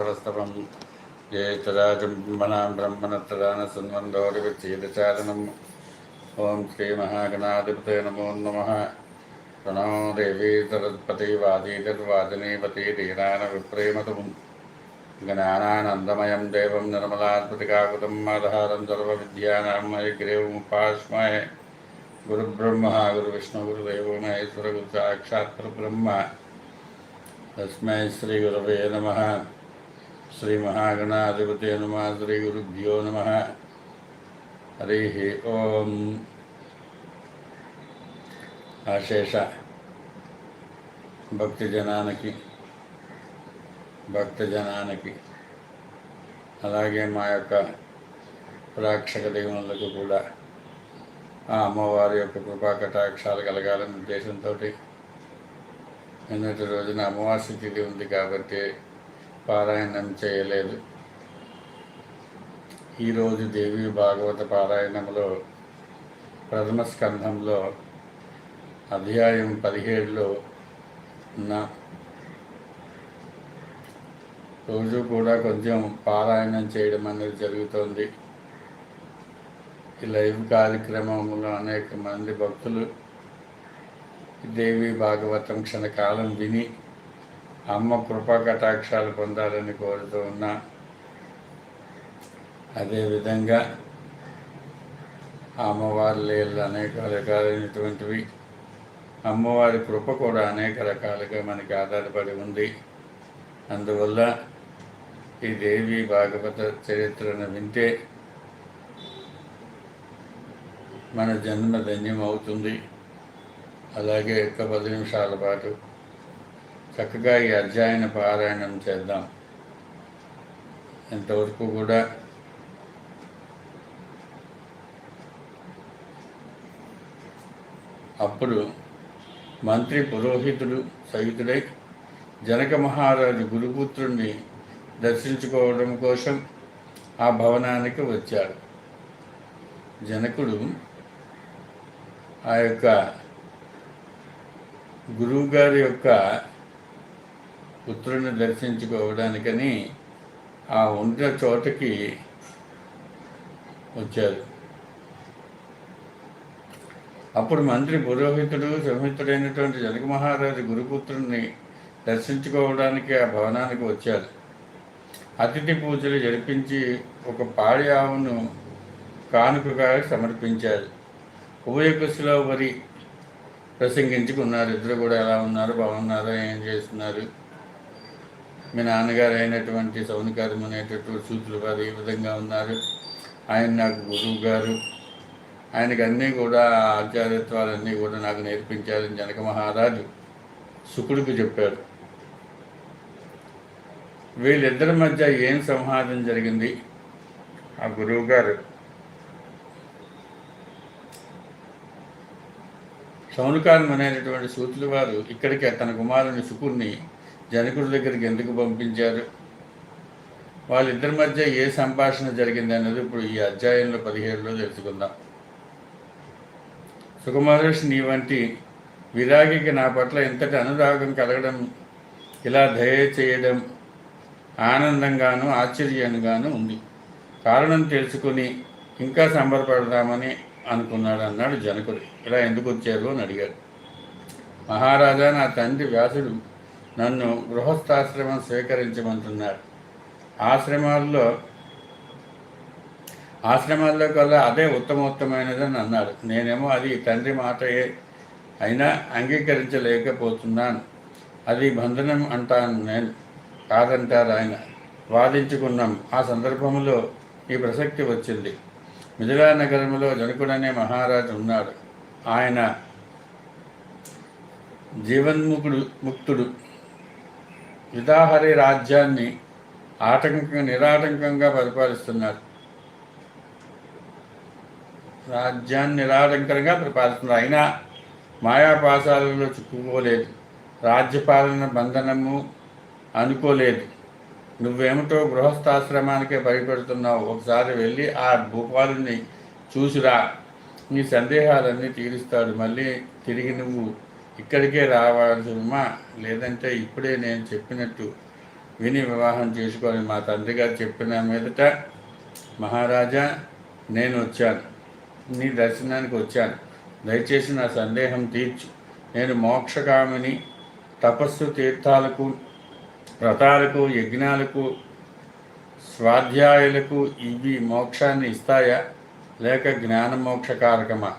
പുറസ്തവം ജയിച്ചരാജുംബനാം ബ്രഹ്മണത്തരാന സുന്വന്തോരുചീതചാരണം ഓം ശ്രീ മഹാഗണാധിപതേ നമോ നമ. പ്രണോ ദേവീ സരസ്പതി വാദീതദ്വാദിനീപതി ധീരാന വിപ്രേമതവും ഗണാനാനന്ദമയം ദേവം നിർമ്മലാത്മതികാകൃതം ആധാരം സർവവിദ്യാനാം ഹരിഗ്രേവുമുപാസ്മയ ഗുരുബ്രഹ്മ ഗുരുവിഷ്ണു ഗുരുദേവോ മഹേശ്വര ഗുരു ബ്രഹ്മ തസ്മൈ ശ്രീ ഗുരുവേ നമ. శ్రీ మహాగణాధిపతి నమ శ్రీ గురుభ్యో నమ. హరి ఓం. అశేష భక్తి జనానికి అలాగే మా యొక్క ప్రేక్షక దేవునులకు కూడా ఆ అమ్మవారి యొక్క కృపా కటాక్షాలు కలగాలనే ఉద్దేశంతో నిన్నటి రోజున అమావాస్య తిథి ఉంది కాబట్టి పారాయణం చేయలేదు. ఈరోజు దేవి భాగవత పారాయణంలో ప్రథమ స్కంధంలో అధ్యాయం పదిహేడులో ఉన్న రోజు కూడా కొంచెం పారాయణం చేయడం అనేది జరుగుతోంది. ఈ లైవ్ కార్యక్రమంలో అనేక మంది భక్తులు దేవి భాగవతం క్షణకాలం విని అమ్మ కృపా కటాక్షాలు పొందాలని కోరుతూ ఉన్నా. అదేవిధంగా అమ్మవారి లేళ్ళు అనేక రకాలైనటువంటివి. అమ్మవారి కృప కూడా అనేక రకాలుగా మనకి ఆధారపడి ఉంది. అందువల్ల ఈ దేవి భాగవత చరిత్రను వింటే మన జన్మ ధన్యం అవుతుంది అలాగే ఒక పది నిమిషాల పాటు చక్కగా ఈ అధ్యాయన పారాయణం చేద్దాం. ఇంతవరకు కూడా అప్పుడు మంత్రి పురోహితుడు సహితుడై జనక మహారాజు గురుపుత్రుణ్ణి దర్శించుకోవడం కోసం ఆ భవనానికి వచ్చాడు. జనకుడు ఆ యొక్క గురువుగారి యొక్క పుత్రుని దర్శించుకోవడానికని ఆ ఉన్న చోటకి వచ్చారు. అప్పుడు మంత్రి పురోహితుడు సంహితుడైనటువంటి జనక మహారాజు గురుపుత్రుని దర్శించుకోవడానికి ఆ భవనానికి వచ్చారు. అతిథి పూజలు జరిపించి ఒక పాడి ఆవును కానుకగా సమర్పించారు. ఉభయ వరి ప్రసంగించుకున్నారు. ఇద్దరు కూడా ఎలా ఉన్నారు? బాగున్నారో? ఏం చేస్తున్నారు? మీ నాన్నగారు అయినటువంటి సౌనికారం అనేటటువంటి సూతులు గారు ఏ విధంగా ఉన్నారు? ఆయన నాకు గురువు గారు. ఆయనకు అన్నీ కూడా ఆచార్యత్వాలన్నీ కూడా నాకు నేర్పించారని జనక మహారాజు శుకుడికి చెప్పాడు. వీళ్ళిద్దరి మధ్య ఏం సంహారం జరిగింది? ఆ గురువు గారు. సౌనకారం అనేటటువంటి సూతులు వారు ఇక్కడికి తన కుమారుని శుకుడిని జనకుడి దగ్గరికి ఎందుకు పంపించారు? వాళ్ళిద్దరి మధ్య ఏ సంభాషణ జరిగింది అన్నది ఇప్పుడు ఈ అధ్యాయంలో పదిహేడులో తెలుసుకుందాం. సుకుమారేష్ నీ వంటి విరాగికి నా పట్ల ఎంతటి అనురాగం కలగడం ఇలా దయ చేయడం ఆనందంగాను ఆశ్చర్యంగాను ఉంది. కారణం తెలుసుకుని ఇంకా సంబరపడదామని అనుకున్నాడు అన్నాడు జనకుడు. ఇలా ఎందుకు వచ్చారు అని అడిగాడు. మహారాజా నా తండ్రి వ్యాసుడు నన్ను గృహస్థాశ్రమం స్వీకరించమంటున్నారు. ఆశ్రమాల్లో ఆశ్రమాల్లో కల్లా అదే ఉత్తమోత్తమైనదని అన్నాడు నేనేమో అది తండ్రి మాటయే అయినా అంగీకరించలేకపోతున్నాను. అది బంధనం అంటాను నేను. కాదంటారు ఆయన. వాదించుకున్నాం. ఆ సందర్భంలో ఈ ప్రసక్తి వచ్చింది. మిథిలా నగరంలో జనకుడనే మహారాజు ఉన్నాడు. ఆయన జీవన్ముఖుడు ముక్తుడు. యుధాహరి రాజ్యాన్ని ఆటంకంగా నిరాటంకంగా పరిపాలిస్తున్నారు. రాజ్యాన్ని నిరాటంకంగా పరిపాలిస్తున్నారు. అయినా మాయాపాసాలలో చిక్కుకోలేదు రాజ్యపాలన బంధనము అనుకోలేదు. నువ్వేమిటో గృహస్థాశ్రమానికే భయపెడుతున్నావు. ఒకసారి వెళ్ళి ఆ భూపాలుని చూసిరా. నీ సందేహాలన్నీ తీరుస్తాడు. మళ్ళీ తిరిగి నువ్వు ఇక్కడికే రావాల్సిమా లేదంటే ఇప్పుడే నేను చెప్పినట్టు విని వివాహం చేసుకొని మా తండ్రి గారు చెప్పిన మీదట మహారాజా నేను వచ్చాను. నీ దర్శనానికి వచ్చాను. దయచేసి నా సందేహం తీర్చు. నేను మోక్షకామిని తపస్సు తీర్థాలకు వ్రతాలకు యజ్ఞాలకు స్వాధ్యాయులకు ఇవి మోక్షాన్ని ఇస్తాయా? లేక జ్ఞాన మోక్షకారకమా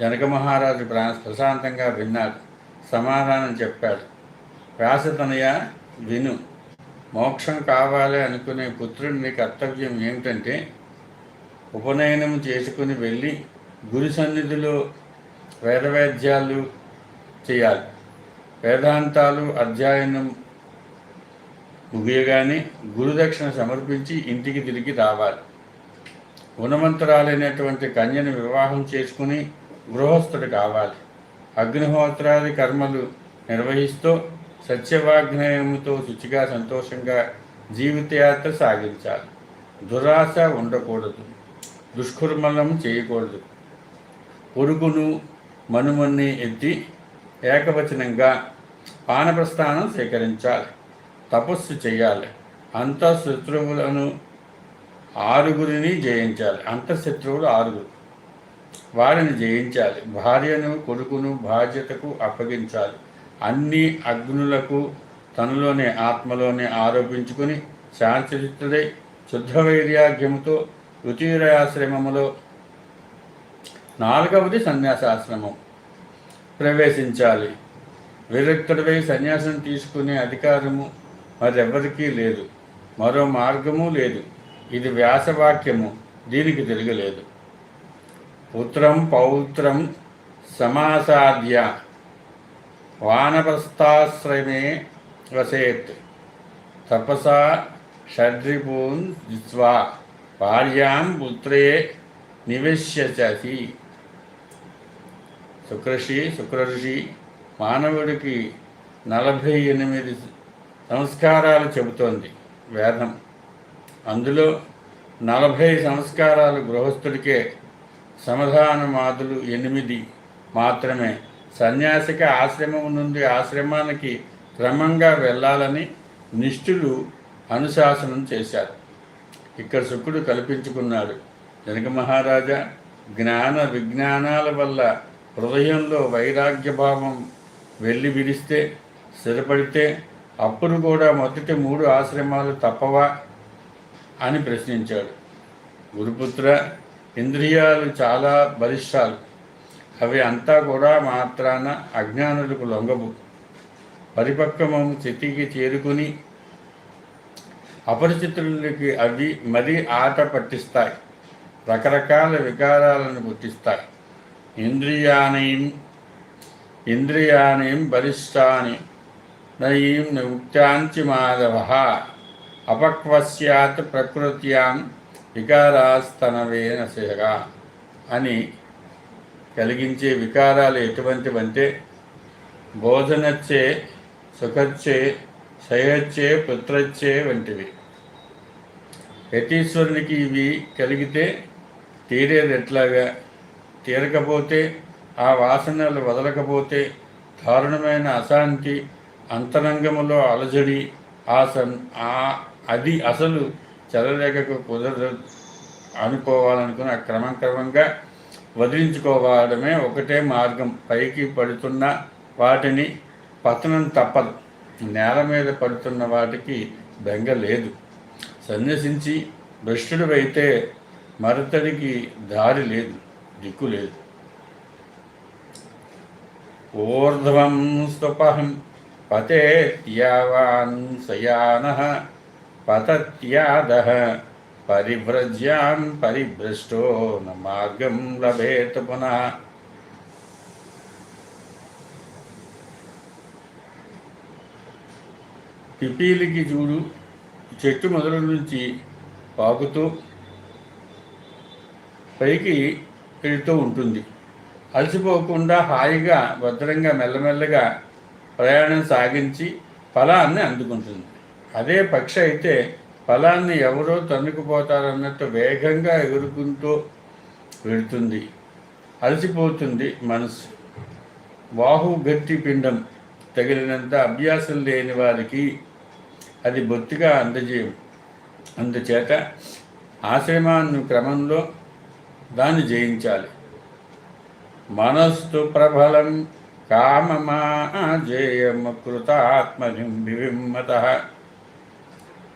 జనక మహారాజు ప్రా ప్రశాంతంగా విన్నాడు. సమాధానం చెప్పాడు. వ్యాసతనయ విను. మోక్షం కావాలి అనుకునే పుత్రుడిని కర్తవ్యం ఏమిటంటే ఉపనయనం చేసుకుని వెళ్ళి గురు సన్నిధిలో వేదవేద్యాలు చేయాలి. వేదాంతాలు అధ్యయనం ముగియగానే గురుదక్షిణ సమర్పించి ఇంటికి తిరిగి రావాలి. గుణమంతురాలైనటువంటి కన్యను వివాహం చేసుకుని గృహస్థుడు కావాలి. అగ్నిహోత్రాది కర్మలు నిర్వహిస్తూ సత్యవాగ్నేయముతో శుచిగా సంతోషంగా జీవితయాత్ర సాగించాలి. దురాశ ఉండకూడదు. దుష్కర్మలం చేయకూడదు. పొరుగును మనుమన్ని ఎత్తి ఏకవచనంగా పానప్రస్థానం స్వీకరించాలి. తపస్సు చేయాలి. అంతఃశత్రువులను ఆరుగురిని జయించాలి. అంతఃశత్రువులు ఆరుగురు. వారిని జయించాలి. భార్యను కొడుకును బాధ్యతకు అప్పగించాలి. అన్ని అగ్నులకు తనలోనే ఆత్మలోనే ఆరోపించుకుని శాంతిచిత్తుడై శుద్ధ వైర్యాగ్యముతో రుచిరాశ్రమములో నాలుగవది సన్యాసాశ్రమం ప్రవేశించాలి. విరక్తుడిపై సన్యాసం తీసుకునే అధికారము మరెవ్వరికీ లేదు. మరో మార్గము లేదు. ఇది వ్యాసవాక్యము. దీనికి తిరగలేదు. పుత్రం పౌత్రం సమాసాద్య వానప్రస్థాశ్రమే వసేత్. తపసా షడ్రిపూన్ జిత్వా భార్యాం పుత్రే నివేశ్యసి శుక్రషి శుక్రఋషి మానవుడికి నలభై ఎనిమిది సంస్కారాలు చెబుతోంది వేదం. అందులో నలభై సంస్కారాలు గృహస్థుడికే సమాధానమాదులు ఎనిమిది. మాత్రమే సన్యాసిక ఆశ్రమం నుండి ఆశ్రమానికి క్రమంగా వెళ్ళాలని నిష్ఠులు అనుశాసనం చేశారు. ఇక్కడ శుకుడు కల్పించుకున్నాడు. జనక మహారాజా జ్ఞాన విజ్ఞానాల వల్ల హృదయంలో వైరాగ్య భావం వెళ్ళి విరిస్తే స్థిరపడితే అప్పుడు కూడా మొదటి మూడు ఆశ్రమాలు తప్పవా అని ప్రశ్నించాడు. గురుపుత్ర ఇంద్రియాలు చాలా బలిష్టాలు. అవి అంతా కూడా మాత్రాన అజ్ఞానులకు లొంగవు. పరిపక్వం స్థితికి చేరుకుని అపరిచితులకి అవి మరీ ఆట పట్టిస్తాయి. రకరకాల వికారాలను పుట్టిస్తాయి. ఇంద్రియానీం ఇంద్రియానీం బలిష్టాని నయీం నిముక్త్యాంచి మాధవ అపక్వస్యాత్ ప్రకృత్యాం వికారాస్తనవే నశగా అని కలిగించే వికారాలు ఎటువంటివంటే బోధనచ్చే సుఖచ్చే శయచ్చే పుత్రచ్చే వంటివి. యతీశ్వరునికి ఇవి కలిగితే తీరేది ఎట్లాగా? తీరకపోతే ఆ వాసనలు వదలకపోతే దారుణమైన అశాంతి అంతరంగములో అలజడి ఆ సన్ ఆ అది అసలు చెలరేఖకు కుదరదు. అనుకోవాలనుకుని క్రమం క్రమంగా వదిలించుకోవడమే ఒకటే మార్గం. పైకి పడుతున్న వాటిని పతనం తప్పదు. నేల మీద పడుతున్న వాటికి బెంగ లేదు. సన్యసించి అయితే మరతడికి దారి లేదు దిక్కు లేదు. ఊర్ధ్వం స్వపహం యావాన్ సయాన పతత్యాద పరివ్రజ్యాన్ పరిభ్రష్టో న మార్గం లభేత పునః. పిపీలికి చూడు చెట్టు మొదల నుంచి పాకుతూ పైకి వెళుతూ ఉంటుంది. అలసిపోకుండా హాయిగా భద్రంగా మెల్లమెల్లగా ప్రయాణం సాగించి ఫలాన్ని అందుకుంటుంది. అదే పక్షి అయితే ఫలాన్ని ఎవరో తన్నుకుపోతారన్నట్టు వేగంగా ఎగురుకుంటూ వెళుతుంది. అలసిపోతుంది మనసు. బాహు గట్టి పిండం తగిలినంత అభ్యాసం లేని వారికి అది బొత్తిగా అందజేయం. అందుచేత ఆశ్రమాన్ని క్రమంలో దాన్ని జయించాలి. మనస్సు ప్రబలం కామమాజేయమకృతాత్మనిం వివిమ్మత.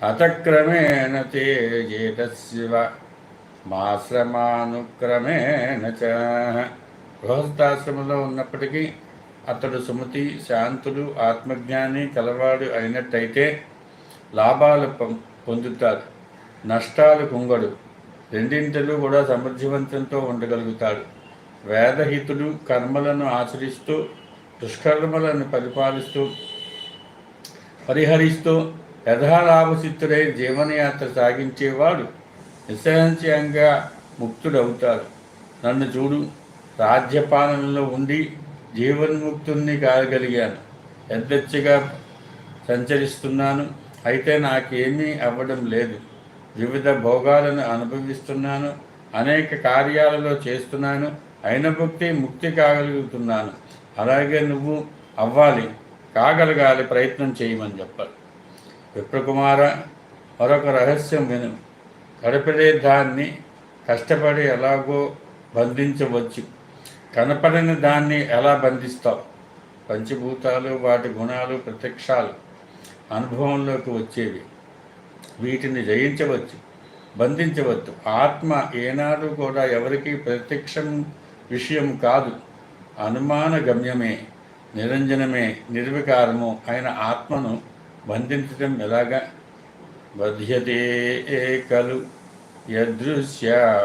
అతక్రమేణ తేజేతశివ మాశ్రమానుక్రమేణ చ. గృహస్థాశ్రమంలో ఉన్నప్పటికీ అతడు సుమతి శాంతుడు ఆత్మజ్ఞాని కలవాడు అయినట్టయితే లాభాలు పొందుతాడు. నష్టాలు కుంగడు రెండింటిలో కూడా సమర్థవంతంతో ఉండగలుగుతాడు. వేదహితుడు కర్మలను ఆచరిస్తూ దుష్కర్మలను పరిపాలిస్తూ పరిహరిస్తూ యథాలాభసిద్ధుడై జీవనయాత్ర సాగించేవాడు నిస్సంశయంగా ముక్తుడవుతాడు. నన్ను చూడు రాజ్యపాలనలో ఉండి జీవన్ముక్తుల్ని కాగలిగాను. ఎద్దెచ్చగా సంచరిస్తున్నాను. అయితే నాకేమీ అవ్వడం లేదు. వివిధ భోగాలను అనుభవిస్తున్నాను. అనేక కార్యాలలో చేస్తున్నాను. అయిన భక్తి ముక్తి కాగలుగుతున్నాను. అలాగే నువ్వు అవ్వాలి కాగలగాలి ప్రయత్నం చేయమని చెప్పాలి విప్రకుమార మరొక రహస్యం విను. గడపడే దాన్ని కష్టపడి ఎలాగో బంధించవచ్చు. కనపడని దాన్ని ఎలా బంధిస్తావు? పంచభూతాలు వాటి గుణాలు ప్రత్యక్షాలు అనుభవంలోకి వచ్చేవి. వీటిని జయించవచ్చు బంధించవచ్చు. ఆత్మ ఏనాడు కూడా ఎవరికి ప్రత్యక్షం విషయం కాదు. అనుమాన గమ్యమే నిరంజనమే నిర్వికారము అయిన ఆత్మను బంధించటం ఎలాగా బధ్యతే కలు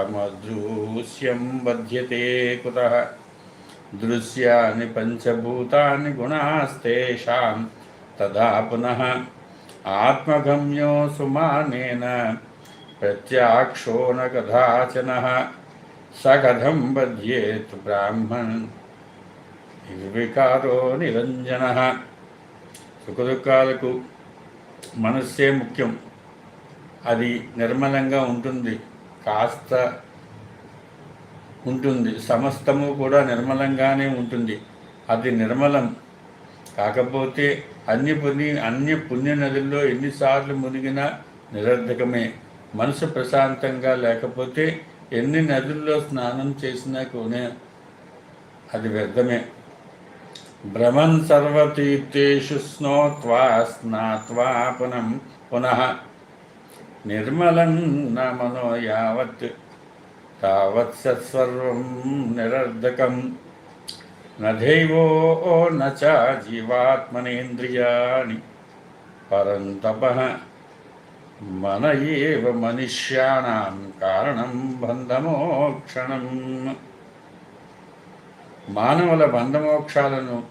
యదృశ్యమదృశ్యం బధ్యతే కుత దృశ్యాన్ని పంచభూతాన్ని గుణాస్తేషాం తదా పునః ఆత్మగమ్యో సుమానేన ప్రత్యాక్షో న కదాచన సకథం బధ్యేత్ బ్రాహ్మణ్ నిర్వికారో నిరంజన సుఖదుఖాలకు మనస్సే ముఖ్యం. అది నిర్మలంగా ఉంటుంది. కాస్త ఉంటుంది. సమస్తము కూడా నిర్మలంగానే ఉంటుంది. అది నిర్మలం. కాకపోతే అన్ని పుణ్య అన్ని పుణ్య నదుల్లో ఎన్నిసార్లు మునిగినా నిరర్ధకమే. మనసు ప్రశాంతంగా లేకపోతే ఎన్ని నదుల్లో స్నానం చేసినా కూడా అది వ్యర్థమే. भ्रमन् सर्वतीर्थेषु स्नोत्वा स्नात्वा पुनः पुनः निर्मलं न मनो यावत् तावत् सत्सर्वं निरर्धकं न दैवो, न च जीवात्मनेन्द्रियाणि। परन्तपः मन एव मनुष्याणां कारणं बन्धमोक्षणम्। మానవుల బంధమోక్షాలను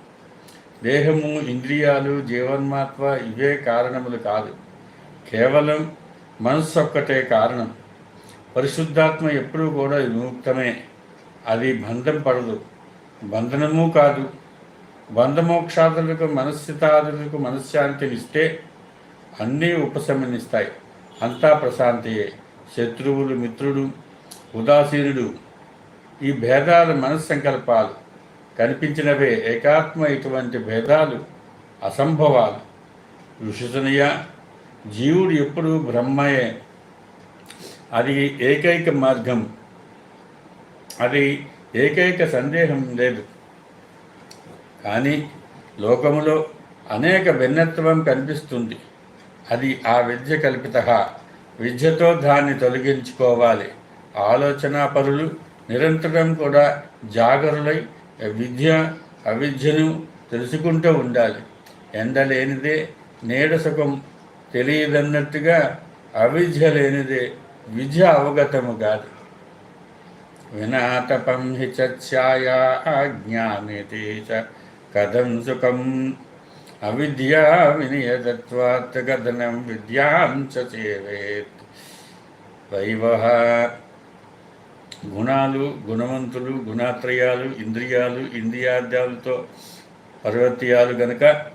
దేహము ఇంద్రియాలు జీవన్మాత్వ ఇవే కారణములు కాదు. కేవలం మనస్సు ఒక్కటే కారణం. పరిశుద్ధాత్మ ఎప్పుడూ కూడా విముక్తమే. అది బంధం పడదు. బంధనము కాదు. బంధమోక్షాదులకు మనస్థితాదులకు మనశ్శాంతినిస్తే అన్నీ ఉపశమనిస్తాయి. అంతా ప్రశాంతియే. శత్రువులు మిత్రుడు ఉదాసీనుడు. ఈ భేదాలు మనస్సంకల్పాలు. కనిపించినవే ఏకాత్మ ఇటువంటి భేదాలు అసంభవాలు. విశ్వసనీయ జీవుడు ఎప్పుడు బ్రహ్మయే. అది ఏకైక మార్గం. అది ఏకైక సందేహం లేదు. కానీ లోకములో అనేక భిన్నత్వం కనిపిస్తుంది. అది ఆ విద్య కల్పిత. విద్యతో దాన్ని తొలగించుకోవాలి. ఆలోచన పరులు నిరంతరం కూడా జాగరులై విద్య అవిద్యను తెలుసుకుంటూ ఉండాలి. ఎండలేనిదే నీడ సుఖం తెలియదన్నట్టుగా అవిద్య లేనిదే విద్య అవగతము కాదు. వినాతపం హి ఛాయా జ్ఞానేతే చ కథం సుఖం. అవిద్యా వినియదత్వాత్ కథనం విద్యాం చేవేత్. వైవహ గుణాలు గుణవంతులు గుణాత్రయాలు ఇంద్రియాలు ఇంద్రియార్థాలతో పర్వతీయాలు గనక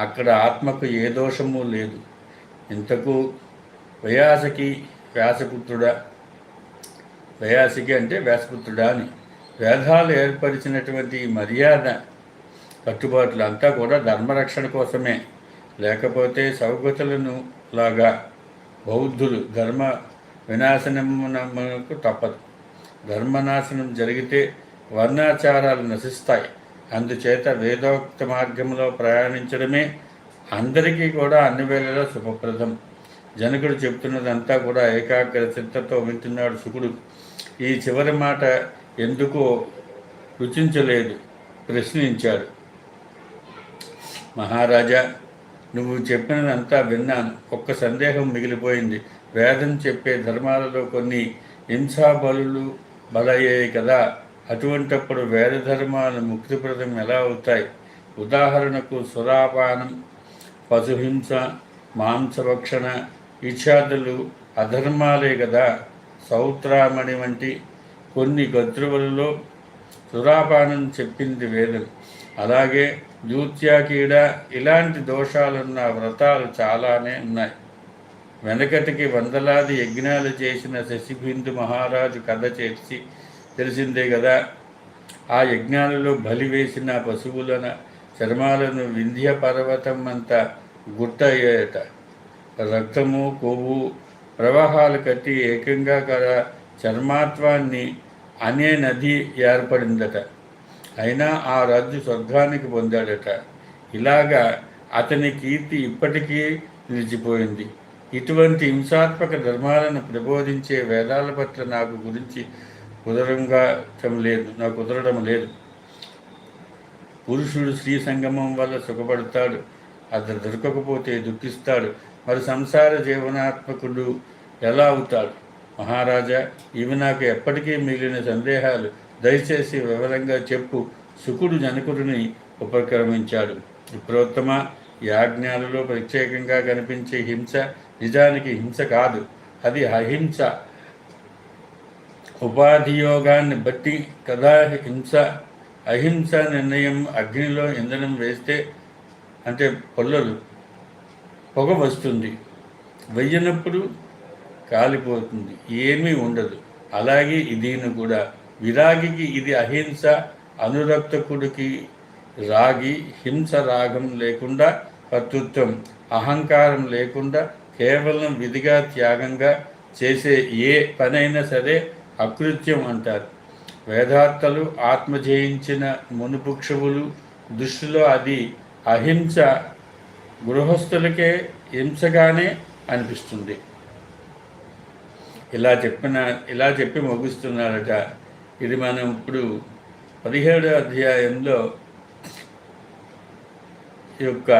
అక్కడ ఆత్మకు ఏ దోషము లేదు. ఇంతకు వ్యాసకి వ్యాసపుత్రుడా? వ్యాసికి అంటే వ్యాసపుత్రుడా అని. వేదాలు ఏర్పరిచినటువంటి మర్యాద కట్టుబాట్లు అంతా కూడా ధర్మరక్షణ కోసమే. లేకపోతే సౌగతులను లాగా బౌద్ధులు ధర్మ వినాశనమునకు తప్పదు. ధర్మనాశనం జరిగితే వర్ణాచారాలు నశిస్తాయి. అందుచేత వేదోక్త మార్గంలో ప్రయాణించడమే అందరికీ కూడా అన్ని వేళలా శుభప్రదం. జనకుడు చెప్తున్నదంతా కూడా ఏకాగ్ర చిత్తతో వింటున్నాడు శుకుడు. ఈ చివరి మాట ఎందుకో రుచించలేదు ప్రశ్నించాడు. మహారాజా నువ్వు చెప్పినదంతా విన్నాను. ఒక్క సందేహం మిగిలిపోయింది. వేదం చెప్పే ధర్మాలలో కొన్ని హింసాబలు బలయ్యాయి కదా అటువంటప్పుడు వేద ధర్మాలు ముక్తిప్రదం ఎలా అవుతాయి? ఉదాహరణకు సురాపానం పశుహింస మాంసభక్షణ ఇత్యాదులు అధర్మాలే కదా. సౌత్రామణి వంటి కొన్ని గద్రువులలో సురాపానం చెప్పింది వేదం. అలాగే దూత్యాకీడ ఇలాంటి దోషాలున్న వ్రతాలు చాలానే ఉన్నాయి. వెనకటికి వందలాది యజ్ఞాలు చేసిన శశిబిందు మహారాజు కథ చేసి తెలిసిందే కదా. ఆ యజ్ఞాలలో బలి వేసిన పశువులన చర్మాలను వింధ్య పర్వతం అంతా గుట్ట అయ్యాయట రక్తము కొవ్వు ప్రవాహాలు కట్టి ఏకంగా కదా చర్మాత్వాన్ని అనే నది ఏర్పడిందట. అయినా ఆ రాజు స్వర్గానికి పొందాడట. ఇలాగా అతని కీర్తి ఇప్పటికీ నిలిచిపోయింది. ఇటువంటి హింసాత్మక ధర్మాలను ప్రబోధించే వేదాల పట్ల నాకు గురించి కుదరంగా లేదు నాకు కుదరడం లేదు. పురుషుడు స్త్రీ సంగమం వల్ల సుఖపడతాడు అది దొరకకపోతే దుఃఖిస్తాడు మరి సంసార జీవనాత్మకుడు ఎలా అవుతాడు? మహారాజా ఇవి నాకు ఎప్పటికీ మిగిలిన సందేహాలు. దయచేసి వివరంగా చెప్పు. శుకుడు జనకుడిని ఉపక్రమించాడు. విప్రోత్తమ యాజ్ఞాలలో ప్రత్యేకంగా కనిపించే హింస నిజానికి హింస కాదు. అది అహింస. ఉపాధి యోగాన్ని బట్టి కదా హింస? అహింస నిర్ణయం అగ్నిలో ఇంధనం వేస్తే అంటే పొల్లలు పొగ వస్తుంది. వెయ్యనప్పుడు కాలిపోతుంది. ఏమీ ఉండదు. అలాగే ఇదీను కూడా. విరాగికి ఇది అహింస. అనురక్తకుడికి రాగి హింస రాగం లేకుండా కర్తృత్వం. అహంకారం లేకుండా కేవలం విధిగా త్యాగంగా చేసే ఏ పనైనా సరే అకృత్యం అంటారు. వేదార్థలు ఆత్మజయించిన మునుపుక్షువులు మునుపుక్షవులు దృష్టిలో అది అహింస గృహస్థులకే హింసగానే అనిపిస్తుంది. ఇలా చెప్పిన ఇలా చెప్పి ముగిస్తున్నారట. ఇది మనం ఇప్పుడు పదిహేడో అధ్యాయంలో యొక్క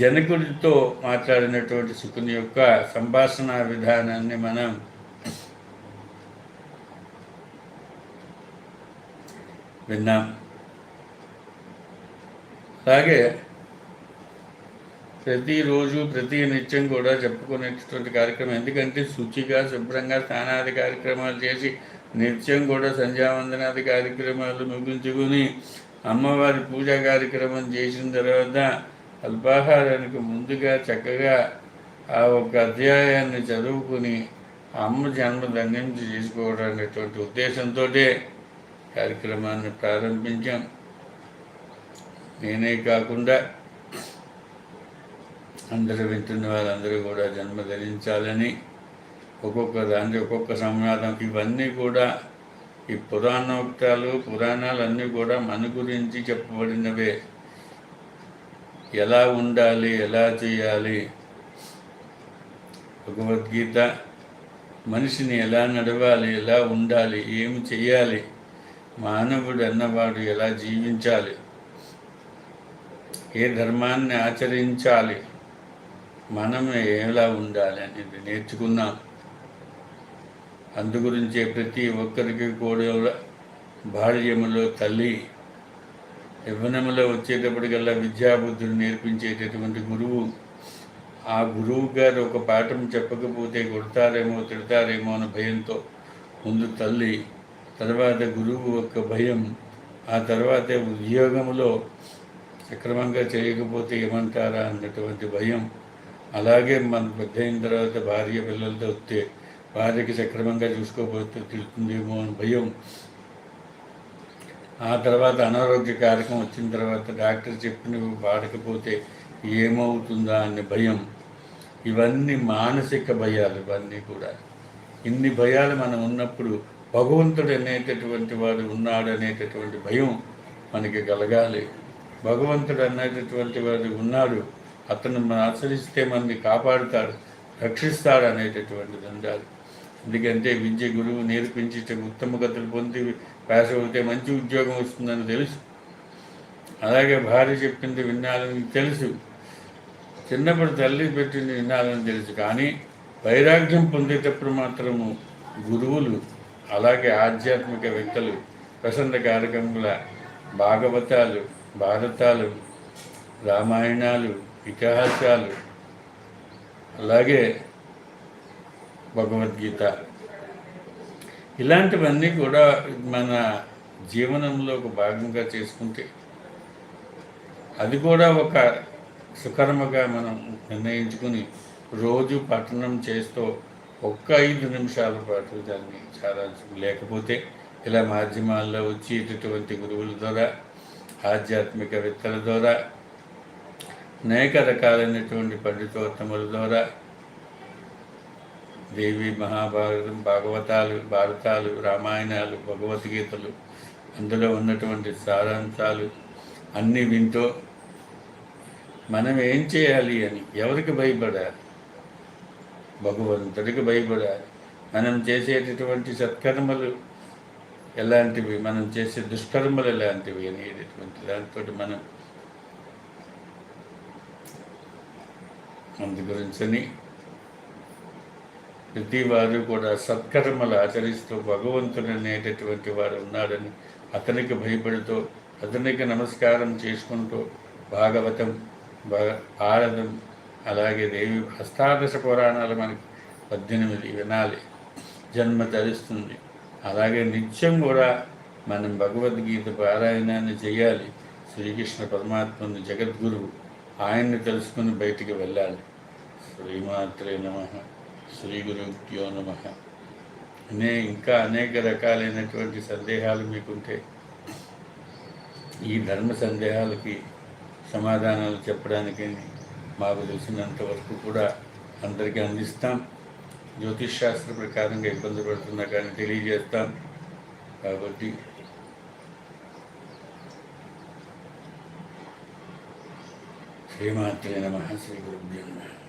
జనకుడితో మాట్లాడినటువంటి శుకుని యొక్క సంభాషణ విధానాన్ని మనం విన్నాం. అలాగే ప్రతిరోజు ప్రతి నిత్యం కూడా చెప్పుకునేటటువంటి కార్యక్రమం ఎందుకంటే శుచిగా శుభ్రంగా స్నానాది కార్యక్రమాలు చేసి నిత్యం కూడా సంధ్యావందనాది కార్యక్రమాలు ముగించుకుని అమ్మవారి పూజా కార్యక్రమం చేసిన తర్వాత అల్పాహారానికి ముందుగా చక్కగా ఆ ఒక అధ్యాయాన్ని చదువుకుని అమ్మ జన్మ ధన్యం చేసుకోవడం అనేటువంటి ఉద్దేశంతో కార్యక్రమాన్ని ప్రారంభించాం. నేనే కాకుండా అందరూ వింటున్న వాళ్ళందరూ కూడా జన్మ ధరించాలని ఒక్కొక్క దాన్ని ఒక్కొక్క సంవాదం. ఇవన్నీ కూడా ఈ పురాణోక్తాలు పురాణాలు అన్నీ కూడా మన గురించి చెప్పబడినవే. ఎలా ఉండాలి ఎలా చేయాలి? భగవద్గీత మనిషిని ఎలా నడవాలి ఎలా ఉండాలి ఏమి చేయాలి మానవుడు అన్నవాడు ఎలా జీవించాలి ఏ ధర్మాన్ని ఆచరించాలి మనం ఎలా ఉండాలి అనేది నేర్చుకున్నాం అందు గురించే ప్రతి ఒక్కరికి కూడా భార్యములో తల్లి యవ్వనములో వచ్చేటప్పటికల్లా విద్యాబుద్ధులు నేర్పించేటటువంటి గురువు. ఆ గురువు గారు ఒక పాఠం చెప్పకపోతే కొడతారేమో తిడతారేమో అన్న భయంతో ముందు తల్లి తర్వాత గురువు యొక్క భయం ఆ తర్వాత ఉద్యోగంలో సక్రమంగా చేయకపోతే ఏమంటారా అన్నటువంటి భయం. అలాగే మన పెద్ద అయిన తర్వాత భార్య పిల్లలతో వస్తే భార్యకి సక్రమంగా చూసుకోకపోతే తిరుగుతుందేమో అని భయం. ఆ తర్వాత అనారోగ్య కారకం వచ్చిన తర్వాత డాక్టర్ చెప్పినవి వాడకపోతే ఏమవుతుందా అనే భయం. ఇవన్నీ మానసిక భయాలు ఇవన్నీ కూడా. ఇన్ని భయాలు మనం ఉన్నప్పుడు భగవంతుడు అనేటటువంటి వాడు ఉన్నాడు అనేటటువంటి భయం మనకి కలగాలి. భగవంతుడు అనేటటువంటి వాడు ఉన్నాడు అతను మనం ఆచరిస్తే మనల్ని కాపాడుతాడు రక్షిస్తాడు అనేటటువంటిది ఉండాలి. ఎందుకంటే విద్య గురువు నేర్పించి ఉత్తమ గతులు పొంది పాస్ అవుతే మంచి ఉద్యోగం వస్తుందని తెలుసు. అలాగే భార్య చెప్పింది వినాలని తెలుసు. చిన్నప్పుడు తల్లి పెట్టింది వినాలని తెలుసు. కానీ వైరాగ్యం పొందేటప్పుడు మాత్రము గురువులు అలాగే ఆధ్యాత్మిక వ్యక్తులు ప్రసన్న కార్యక్రమముల భాగవతాలు భారతాలు రామాయణాలు ఇతిహాసాలు అలాగే భగవద్గీత ఇలాంటివన్నీ కూడా మన జీవనంలో ఒక భాగంగా చేసుకుంటే అది కూడా ఒక సుకర్మగా మనం నిర్ణయించుకుని రోజు పఠనం చేస్తూ ఒక్క ఐదు నిమిషాల పాటు దాన్ని చాలా లేకపోతే ఇలా మాధ్యమాల్లో వచ్చేటటువంటి గురువుల ద్వారా ఆధ్యాత్మికవేత్తల ద్వారా అనేక రకాలైనటువంటి పండితోత్తముల ద్వారా దేవి మహాభారతం భాగవతాలు భారతాలు రామాయణాలు భగవద్గీతలు అందులో ఉన్నటువంటి సారాంశాలు అన్నీ వింటూ మనం ఏం చేయాలి అని ఎవరికి భయపడాలి? భగవంతుడికి భయపడాలి. మనం చేసేటటువంటి సత్కర్మలు ఎలాంటివి? మనం చేసే దుష్కర్మలు ఎలాంటివి అనేటటువంటి దాంతో మనం అందు గురించని ప్రతివారు కూడా సత్కర్మలు ఆచరిస్తూ భగవంతుడు అనేటటువంటి వారు ఉన్నాడని అతనికి భయపడుతూ అతనికి నమస్కారం చేసుకుంటూ భాగవతం భారతం అలాగే దేవి హస్తాదశ పురాణాలు మనకి పద్దెనిమిది వినాలి. జన్మ తలుస్తుంది అలాగే నిత్యం కూడా మనం భగవద్గీత పారాయణాన్ని చేయాలి. శ్రీకృష్ణ పరమాత్మను జగద్గురువు ఆయన్ని తెలుసుకుని బయటికి వెళ్ళాలి. శ్రీమాత్రే నమ. శ్రీ గురుభ్యో నమ. అనే ఇంకా అనేక రకాలైనటువంటి సందేహాలు మీకుంటే ఈ ధర్మ సందేహాలకి సమాధానాలు చెప్పడానికి మాకు తెలిసినంత వరకు కూడా అందరికీ అందిస్తాం. జ్యోతిష్ శాస్త్ర ప్రకారంగా ఇబ్బంది పడుతున్నా కానీ తెలియజేస్తాం. కాబట్టి శ్రీమాత్రే నమ శ్రీ గురుభ్యో నమ.